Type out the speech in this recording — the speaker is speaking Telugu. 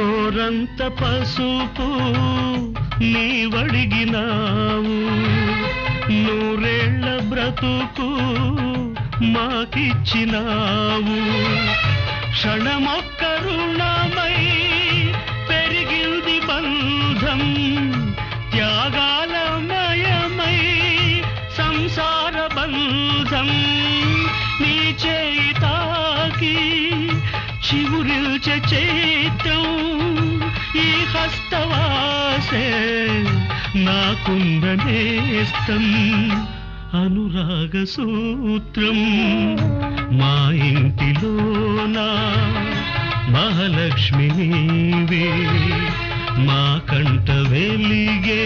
గోరంత పసుపు నీవడిగినావు. నూరేళ్ళ బ్రతుకు మాకిచ్చినావు. క్షణమొక్క రుణమై పెరిగింది బంధం. త్యాగాలమయమై సంసార బంధం. నీ చేయి చివురిల్చే చేత్రం ఈ హస్తవాసే నాకుందనేస్తం అనురాగ సూత్రం మా ఇంటిలోన మహాలక్ష్మి నీవే మా కంట వెలిగే